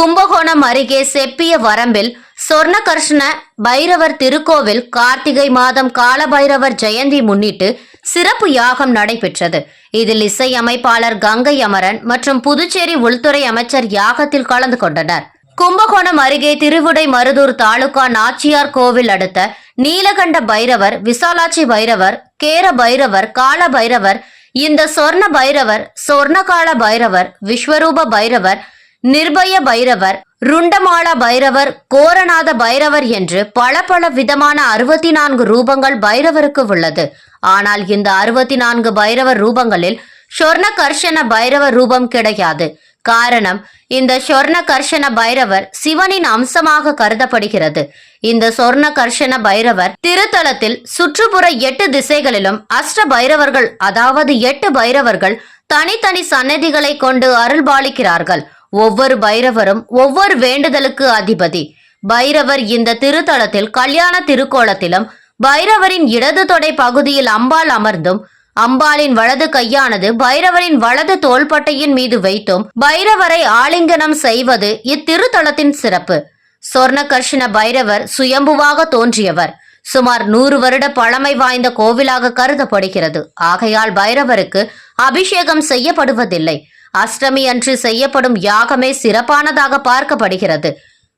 கும்பகோணம் அருகே செப்பிய வரம்பில் சொர்ணகர்ஷ்ண பைரவர் திருக்கோவில் கார்த்திகை மாதம் காலபைரவர் ஜெயந்தி முன்னிட்டு சிறப்பு யாகம் நடைபெற்றது. இதில் இசையமைப்பாளர் கங்கை அமரன் மற்றும் புதுச்சேரி உள்துறை அமைச்சர் யாகத்தில் கலந்து கொண்டனர். கும்பகோணம் அருகே திருவுடை மருதூர் தாலுகா நாச்சியார் கோவில் அடுத்த நீலகண்ட பைரவர் விசாலாட்சி பைரவர் கேர பைரவர் கால பைரவர் இந்த சொர்ண பைரவர் சொர்ணகால பைரவர் விஸ்வரூப பைரவர் நிர்பய பைரவர் ருண்டமாள பைரவர் கோரநாத பைரவர் என்று பல பல விதமான அறுபத்தி நான்கு ரூபங்கள் பைரவருக்கு உள்ளது. ஆனால் இந்த அறுபத்தி நான்கு பைரவர் ரூபங்களில் சொர்ண கர்ஷன பைரவர் ரூபம் கிடையாது. காரணம் இந்த சொர்ண கர்ஷன பைரவர் சிவனின் அம்சமாக கருதப்படுகிறது. இந்த சொர்ண கர்ஷன பைரவர் திருத்தலத்தில் சுற்றுப்புற எட்டு திசைகளிலும் அஷ்ட பைரவர்கள் அதாவது எட்டு பைரவர்கள் தனித்தனி சன்னதிகளை கொண்டு அருள்பாலிக்கிறார்கள். ஒவ்வொரு பைரவரும் ஒவ்வொரு வேண்டுதலுக்கு அதிபதி. பைரவர் இந்த திருத்தலத்தில் கல்யாண திருக்கோலத்திலும் பைரவரின் இடது தொடை பகுதியில் அம்பாள் அமர்ந்தும் அம்பாளின் வலது கையானது பைரவரின் வலது தோள்பட்டையின் மீது வைத்தும் பைரவரை ஆலிங்கனம் செய்வது இத்திருத்தலத்தின் சிறப்பு. சொர்ணகர்ஷண பைரவர் சுயம்புவாக தோன்றியவர். சுமார் நூறு வருட பழமை வாய்ந்த கோவிலாக கருதப்படுகிறது. ஆகையால் பைரவருக்கு அபிஷேகம் செய்யப்படுவதில்லை. அஷ்டமி அன்று செய்யப்படும் யாகமே சிறப்பானதாக பார்க்கப்படுகிறது.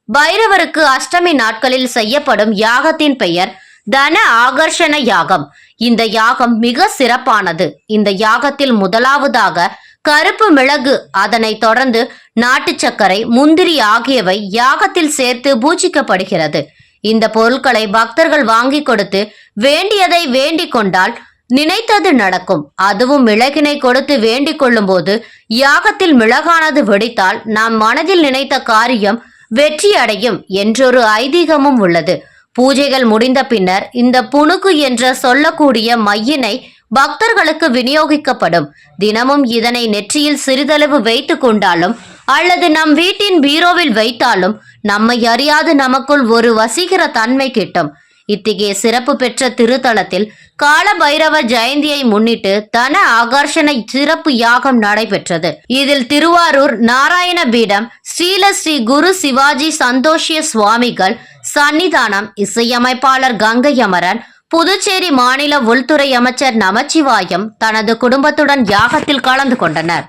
பைரவருக்கு அஷ்டமி நாட்களில் செய்யப்படும் யாகத்தின் பெயர் தன ஆகர்ஷண யாகம். இந்த யாகம் மிக சிறப்பானது. இந்த யாகத்தில் முதலாவதாக கருப்பு மிளகு அதனைத் தொடர்ந்து நாட்டு சர்க்கரை முந்திரி ஆகியவை யாகத்தில் சேர்த்து பூஜிக்கப்படுகிறது. இந்த பொருட்களை பக்தர்கள் வாங்கி கொடுத்து வேண்டியதை வேண்டிக் கொண்டால் நினைத்தது நடக்கும். அதுவும் மிளகினை கொடுத்து வேண்டிக் கொள்ளும்போது யாகத்தில் மிளகானது வெடித்தால் நாம் மனதில் நினைத்த காரியம் வெற்றி அடையும் என்றொரு ஐதீகமும் உள்ளது. பூஜைகள் முடிந்த பின்னர் இந்த புணுக்கு என்ற சொல்லக்கூடிய மையினை பக்தர்களுக்கு விநியோகிக்கப்படும். தினமும் இதனை நெற்றியில் சிறிதளவு வைத்து கொண்டாலும் அல்லது நம் வீட்டின் பீரோவில் வைத்தாலும் நம்மை அறியாது நமக்குள் ஒரு வசீகர தன்மை கிட்டும். இத்தகைய சிறப்பு பெற்ற திருத்தலத்தில் கால பைரவ ஜெயந்தியை முன்னிட்டு தன ஆகர்ஷண சிறப்பு யாகம் நடைபெற்றது. இதில் திருவாரூர் நாராயண பீடம் ஸ்ரீல ஸ்ரீ குரு சிவாஜி சந்தோஷிய சுவாமிகள் சன்னிதானம் இசையமைப்பாளர் கங்கை அமரன் புதுச்சேரி மாநில உள்துறை அமைச்சர் நமச்சிவாயம் தனது குடும்பத்துடன் யாகத்தில் கலந்து கொண்டனர்.